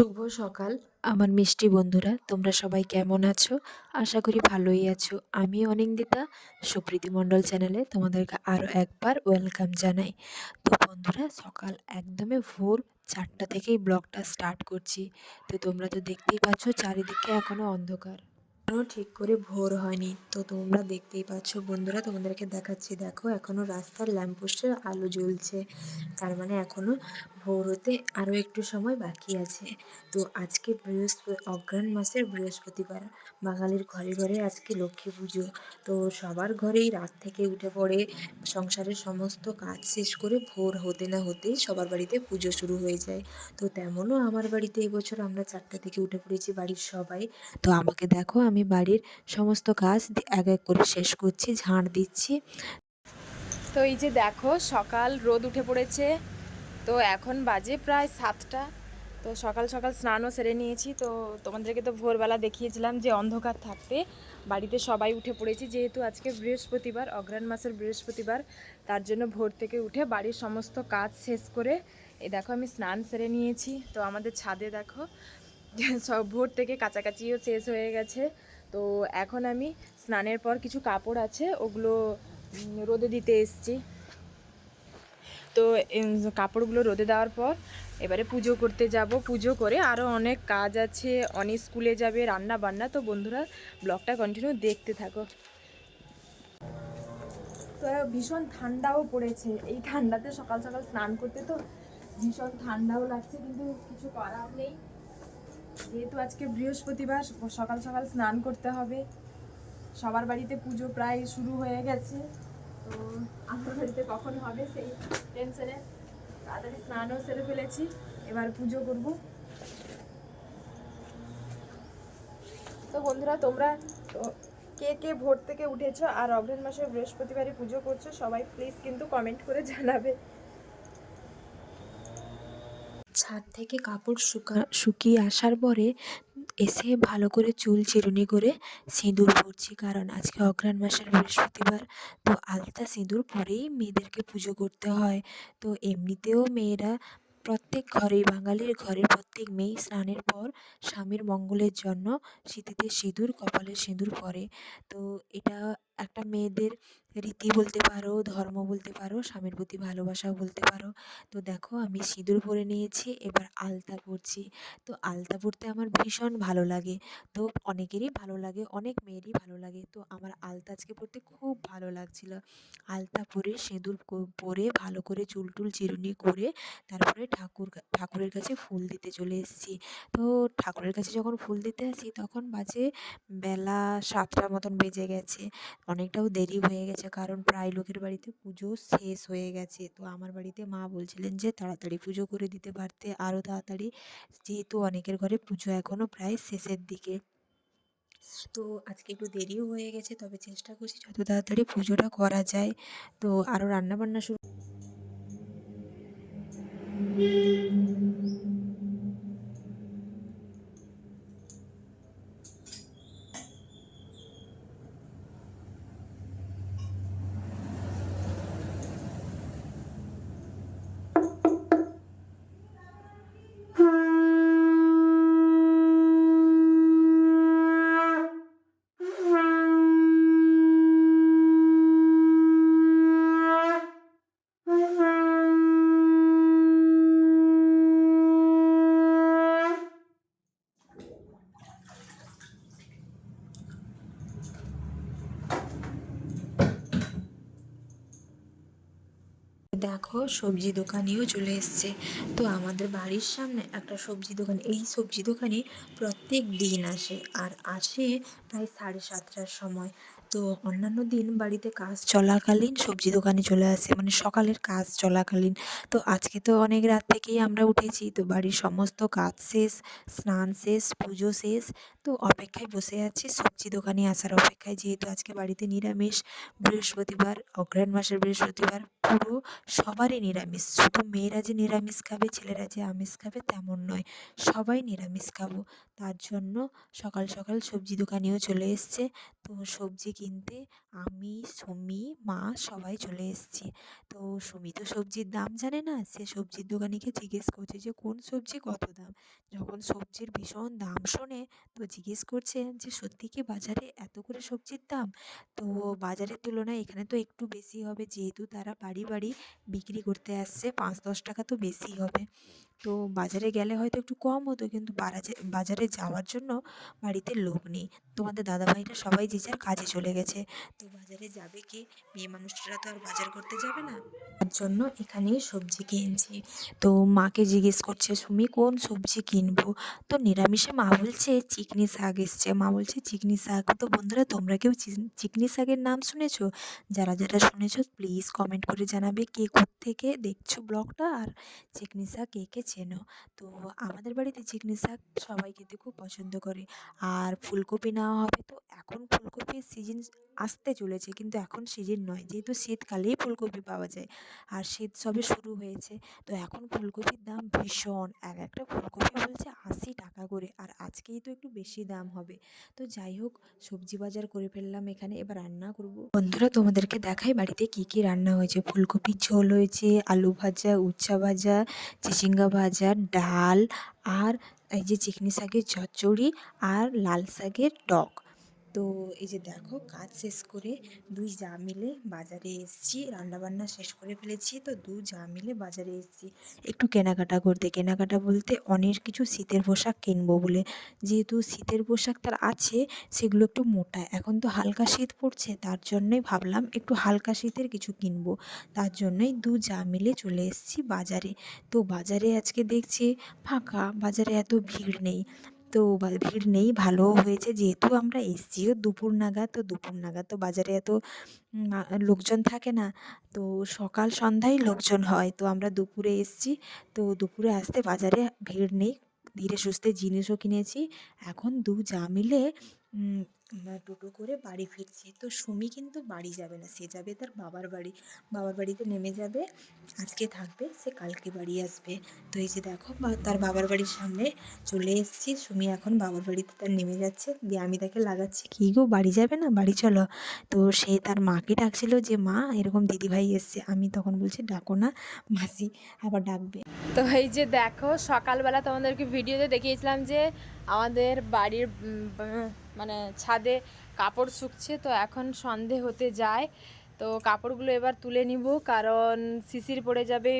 শুভ সকাল। আমার মিষ্টি বন্ধুরা তোমরা সবাই কেমন আছো? আশা করি ভালোই আছো। আমি অনিন্দিতা সুপ্রীতি মণ্ডল চ্যানেলে তোমাদেরকে আরও একবার ওয়েলকাম জানাই। তো বন্ধুরা সকাল একদমই ভোর চারটা থেকেই ব্লগটা স্টার্ট করছি। তো তোমরা তো দেখতেই পাচ্ছ চারিদিকে এখনও অন্ধকার। এখনও ঠিক করে ভোর হয়নি। তো তোমরা দেখতেই পাচ্ছ বন্ধুরা তোমাদেরকে দেখাচ্ছি। দেখো এখনও রাস্তার ল্যাম্পপোস্টের আলো জ্বলছে। তার মানে এখনও ভোর হতে আরও একটু সময় বাকি আছে। তো আজকে বৃহস্পতি অঘ্রাণ মাসের বৃহস্পতিবার। বাঙালির ঘরে ঘরে আজকে লক্ষ্মী পুজো। তো সবার ঘরেই রাত থেকে উঠে পড়ে সংসারের সমস্ত কাজ শেষ করে ভোর হতে না হতেই সবার বাড়িতে পুজো শুরু হয়ে যায়। তো তেমনও আমার বাড়িতে এবছর আমরা চারটা থেকে উঠে পড়েছি বাড়ির সবাই। তো আমাকে দেখো আমি বাড়ির সমস্ত কাজ এক এক করে শেষ করছি, ঝাড় দিচ্ছি। তো এই যে দেখো সকাল রোদ উঠে পড়েছে। তো এখন বাজে প্রায় সাতটা। তো সকাল সকাল স্নানও সেরে নিয়েছি। তো তোমাদেরকে তো ভোরবেলা দেখিয়েছিলাম যে অন্ধকার থাকতে। বাড়িতে সবাই উঠে পড়েছি, যেহেতু আজকে বৃহস্পতিবার অগ্রাণ মাসের বৃহস্পতিবার, তার জন্য ভোর থেকে উঠে বাড়ির সমস্ত কাজ শেষ করে এই দেখো আমি স্নান সেরে নিয়েছি। তো আমাদের ছাদে দেখো, সব ভোর থেকে কাছাকাছিও শেষ হয়ে গেছে। তো এখন আমি স্নানের পর কিছু কাপড় আছে, ওগুলো রোদে দিতে এসছি। তো কাপড়গুলো রোদে দেওয়ার পর এবারে পুজো করতে যাব। পুজো করে আরও অনেক কাজ আছে। অনেক স্কুলে যাবে, রান্না বান্না। তো বন্ধুরা, ব্লগটা কন্টিনিউ দেখতে থাকো। তো ভীষণ ঠান্ডাও পড়েছে। এই ঠান্ডাতে সকাল সকাল স্নান করতে তো ভীষণ ঠান্ডাও লাগছে, কিন্তু কিছু করার নেই। যেহেতু আজকে বৃহস্পতিবার, সকাল সকাল স্নান করতে হবে। সবার বাড়িতে পুজো প্রায় শুরু হয়ে গেছে। আমার কখন হবে সেই টেনশনে তাড়াতাড়ি স্নানও সেরে ফেলেছি, এবার পুজো করব। তো বন্ধুরা, তোমরা কে কে ভোর থেকে উঠেছো আর অগ্রহণ মাসের বৃহস্পতিবারই পুজো করছ, সবাই প্লিজ কিন্তু কমেন্ট করে জানাবে। ছাদ থেকে কাপড় শুকা শুকিয়ে আসার পরে এসে ভালো করে চুল চিরুনি করে সিঁদুর পরছি। কারণ আজকে অগ্রাণ মাসের বৃহস্পতিবার, তো আলতা সিঁদুর পরেই মেয়েদেরকে পুজো করতে হয়। তো এমনিতেও মেয়েরা প্রত্যেক ঘরে বাঙালির ঘরের প্রত্যেক মেয়ে স্নানের পর স্বামীর মঙ্গলের জন্য সিঁথিতে সিঁদুর, কপালে সিঁদুর পরে। তো এটা একটা মেয়েদের রীতি বলতে পারো, ধর্ম বলতে পারো, স্বামীর প্রতি ভালোবাসাও বলতে পারো। তো দেখো আমি সিঁদুর পরে নিয়েছি, এবার আলতা পরছি। তো আলতা পরতে আমার ভীষণ ভালো লাগে। তো অনেকেরই ভালো লাগে, অনেক মেয়েরই ভালো লাগে। তো আমার আলতা আজকে পরতে খুব ভালো লাগছিল। আলতা পরে সিঁদুর পরে ভালো করে চুল টুল চিরুনি করে তারপরে ঠাকুর ঠাকুরের কাছে ফুল দিতে চলে এসেছি। তো ঠাকুরের কাছে যখন ফুল দিতে আসি তখন বাজে বেলা সাতটার মতন বেজে গেছে। অনেকটাও দেরি হয়ে গেছে। কারণ প্রায় লোকের বাড়িতে পুজো শেষ হয়ে গেছে। তো আমার বাড়িতে মা বলছিলেন যে, তাড়াতাড়ি পুজো করে দিতে পারতে আরও তাড়াতাড়ি। যেহেতু অনেকের ঘরে পুজো এখনও প্রায় শেষের দিকে। তো আজকে একটু দেরিও হয়ে গেছে। তবে চেষ্টা করছি যত তাড়াতাড়ি পুজোটা করা যায়। তো আরও রান্নাবান্না শুরু দেখো সবজি দোকানেও চলে এসছে। তো আমাদের বাড়ির সামনে একটা সবজি দোকান, এই সবজি দোকানে প্রত্যেক দিন আসে আর আসে প্রায় সাড়ে সাতটার সময়। তো অন্যান্য দিন বাড়িতে কাজ চলাকালীন সবজি দোকানে চলে আসে মানে সকালের কাজ চলাকালীন। তো আজকে তো অনেক রাত থেকেই আমরা উঠেছি, তো বাড়ির সমস্ত কাজ শেষ, স্নান শেষ, পুজো শেষ। তো অপেক্ষায় বসে আছি। সবজি দোকানে আসার অপেক্ষায়, যেহেতু আজকে বাড়িতে নিরামিষ, বৃহস্পতিবার অগ্রহায়ণ মাসের বৃহস্পতিবার, পুরো সবারই নিরামিষ। শুধু মেয়েরা যে নিরামিষ খাবে, ছেলেরা যে আমিষ খাবে, তেমন নয়, সবাই নিরামিষ খাব। তার জন্য সকাল সকাল সবজি দোকানেও চলে এসছে। তো সবজি কিনতে আমি, সুমি, মা সবাই চলে এসেছি। তো সুমি তো সবজির দাম জানে না। সে সবজির দোকানিকে জিজ্ঞেস করছে যে, কোন সবজি কত দাম? যখন সবজির ভীষণ দাম শোনে, তো জিজ্ঞেস করছে যে, সত্যি কি বাজারে এত করে সবজির দাম? তো বাজারের তুলনায় এখানে তো একটু বেশি হবে, যেহেতু তারা বাড়ি বাড়ি বিক্রি করতে আসছে, পাঁচ দশ টাকা তো বেশি হবে। তো বাজারে গেলে হয়তো একটু কম হতো, কিন্তু বাজারে যাওয়ার জন্য বাড়িতে লোক নেই। তোমাদের দাদাভাইরা সবাই যে যার কাজে চলে গেছে। তো বাজারে যাবে কি? মেয়ে মানুষরা তো আর বাজার করতে যাবে না। তার জন্য এখানে সবজি কিনছি। তো মাকে জিজ্ঞেস করছে, সুমি, কোন সবজি কিনবো? তো নিরামিষে মা বলছে, চিকনি শাক এসছে। মা বলছে, চিকনি শাক? তো বন্ধুরা, তোমরা কেউ চিকনি শাকের নাম শুনেছো? যারা যারা শুনেছো প্লিজ কমেন্ট করে জানাবে কে থেকে দেখছ ব্লগটা আর চিকনি শাক কে কে চেনো? তো আমাদের বাড়িতে চিকনি শাক সবাই খেতে খুব পছন্দ করে। আর ফুলকপি নেওয়া হবে। তো এখন ফুলকপির সিজন আসতে চলেছে, কিন্তু এখন সিজন নয়। যেহেতু শীতকালেই ফুলকপি পাওয়া যায় আর শীত সবে শুরু হয়েছে, তো এখন ফুলকপির দাম ভীষণ। এক একটা ফুলকপি বলছে আশি টাকা করে। আর আজকেই তো একটু বেশি দাম হবে। তো যাই হোক, সবজি বাজার করে ফেললাম এখানে, এবার রান্না করব। বন্ধুরা, তোমাদেরকে দেখাই বাড়িতে কি কি রান্না হয়েছে। ফুলকপির ঝোল হয়েছে, আলু ভাজা, উচ্ছা ভাজা, চিচিঙ্গা ভাজা, ডাল, আর এই যে চিকনি শাকের চচ্চড়ি আর লাল শাকের টক। তো এই যে দেখো কাজ শেষ করে দুই যা মিলে বাজারে এসেছি, রান্নাবান্না শেষ করে ফেলেছি, তো দু যা মিলে বাজারে এসেছি। একটু কেনাকাটা করতে, কেনাকাটা বলতে অনেক কিছু শীতের পোশাক কিনবো বলে। যেহেতু শীতের পোশাক তার আছে, সেগুলো একটু মোটা। এখন তো হালকা শীত পড়ছে, তার জন্যই ভাবলাম একটু হালকা শীতের কিছু কিনবো। তার জন্যই দু যা মিলে চলে এসেছি বাজারে। তো বাজারে আজকে দেখছি ফাঁকা, বাজারে এত ভিড় নেই। তো ভিড় নেই ভালো হয়েছে। যেহেতু আমরা এসছিও দুপুর নাগাদ, তো দুপুর নাগাদ তো বাজারে এত লোকজন থাকে না। তো সকাল সন্ধ্যায় লোকজন হয়, তো আমরা দুপুরে এসছি। তো দুপুরে আসতে বাজারে ভিড় নেই। ধীরে সুস্থে জিনিসও কিনেছি। এখন দু যা মিলে টোটো করে বাড়ি ফিরছি। তো সুমি কিন্তু বাড়ি যাবে না, সে যাবে তার বাবার বাড়ি। বাবার বাড়িতে নেমে যাবে, আজকে থাকবে, সে কালকে বাড়ি আসবে। তো এই যে দেখো তার বাবার বাড়ির সামনে চলে এসেছি। সুমি এখন বাবার বাড়িতে তার নেমে যাচ্ছে। দিয়ে আমি তাকে লাগাচ্ছি, কী গো, বাড়ি যাবে না? বাড়ি চলো। তো সে তার মাকে ডাকছিল যে, মা, এরকম দিদিভাই এসছে। আমি তখন বলছি, ডাকো না, মাসি আবার ডাকবে। তো এই যে দেখো, সকালবেলা তোমাদেরকে ভিডিওতে দেখিয়েছিলাম যে আমাদের বাড়ির মানে ছাদে কাপড় শুকছে, তো এখন সন্ধে হতে যায়। তো কাপড়গুলো এবার তুলে নিব, কারণ শিশির পড়ে যাবে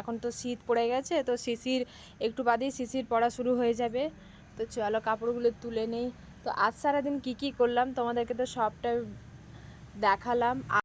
এখন তো শীত পড়ে গেছে, তো শিশির একটু বাদেই শিশির পড়া শুরু হয়ে যাবে। তো চলো কাপড়গুলো তুলে নেই। তো আজ সারাদিন কী কী করলাম, তোমাদেরকে তো সবটা দেখালাম।